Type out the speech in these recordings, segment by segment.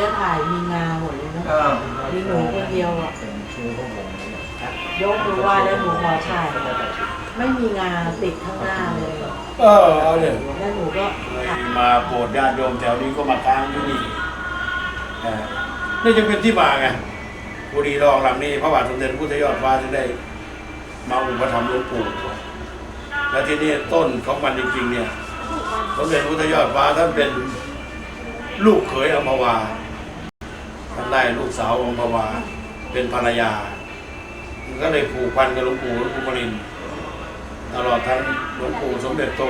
ก็ถ่ายมีงาหมดเลยเนาะเออมีหนูคนเดียวอะเป็นชื่อพวกวงนี้ยกมือไหว้แล้วหนูขอถ่าย ไม่มีงาติดข้างหน้าเลย เออเอาเนี่ยแล้วหนูก็ถ่ายมาโปรดญาติโยมแถวนี้ก็มาค้างที่นี่เออนี่จะเป็นที่มาไงบุรีรองหลังนี้พระบาทสมเด็จพระพุทธยอดฟ้าจึงได้ มาอุปถัมภ์หลวงปู่และที่นี่ต้นของมันจริงๆเนี่ยสมเด็จพระพุทธยอดฟ้าท่านเป็น ลูกเขยอมพวาท่านได้ลูกสาวอมพวา เป็นภรรยา ก็เลยผูกพันกับหลวงปู่หลวงปู่มรินตลอดทั้งหลวงปู่สมเด็จโต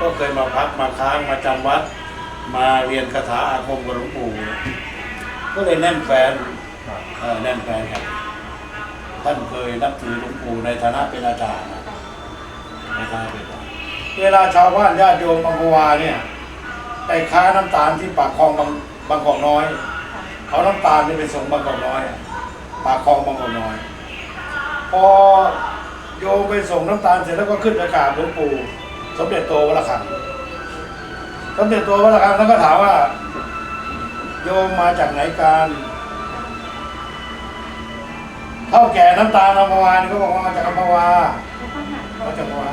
ก็เคยมาพักมาค้างมาจำวัด มาเรียนคาถาอาคมกับหลวงปู่ ก็เลยแน่นแฟนแน่นแฟนครับท่านเคยนับถือหลวงปู่ในฐานะเป็นอาจารย์นะในฐานะเป็นอาจารย์เวลาชาวบ้านญาติโยมบางกวาเนี่ย ไปค้าน้ำตาลที่ปากคลองบางบางกอกน้อย เขาน้ำตาลนี่ไปส่งบางกอกน้อยปากคลองบางกอกน้อย พอโยมไปส่งน้ำตาลเสร็จแล้วก็ขึ้นไปกราบหลวงปู่สมเด็จโตวรคังสมเด็จโตวรคังท่านก็ถามว่า โยมมาจากไหนกันเท่าแก่น้ำตาลอัมพวานี่ก็บอกว่ามาจากอัมพวามาจากอัมพวา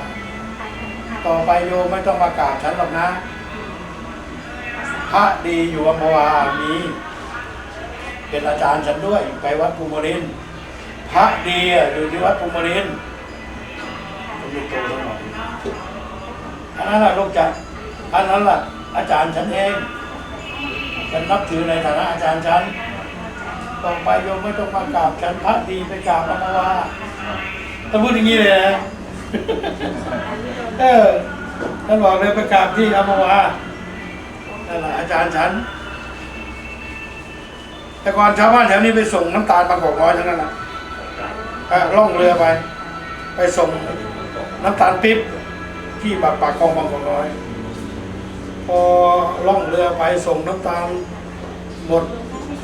ต่อไปโยมไม่ต้องมากราบฉันหรอกนะพ ระดีอยู่อัมพวามีเป็นอาจารย์ฉันด้วยไปวัดภูมิรินพระดีอยู่ที่วัดภูมิรินทร์ผมดูโตทั้งหมดอันนั้นแหละลูกจักอันนั้นแหละอาจารย์ฉันเองฉันนับถือในฐานะอาจารย์ฉันต่อไปโยมไม่ต้องมากราบฉันพระดีไปกราบอัมพวาถ้าพูดอย่างนี้เลยนะเออท่านบอกเลยไปกาบที่อัมพวา นั่นแหละอาจารย์ฉัน แต่ก่อนชาวบ้านแถวนี้ไปส่งน้ำตาลบางกอกน้อยทั้งนั้นนะเอ่อล่องเรือไป ไปส่งน้ำตาลปิ๊บที่ปากปากคลองบางกอกน้อย พอล่องเรือไปส่งน้ำตาลหมด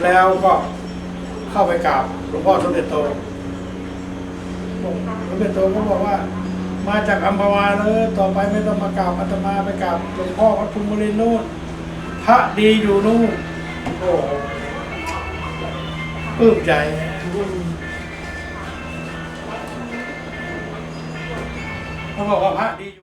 แล้วก็เข้าไปกราบหลวงพ่อสมเด็จโตสมเด็จโตก็บอกว่า มาจากอัมพวาเลยต่อไปไม่ต้องมากราบอาตมาไปกราบหลวงพ่อวัดภูมิรินทร์นู่น พระดีอยู่นู่นโอ้โหปลื้มใจเขาบอกว่าพระดี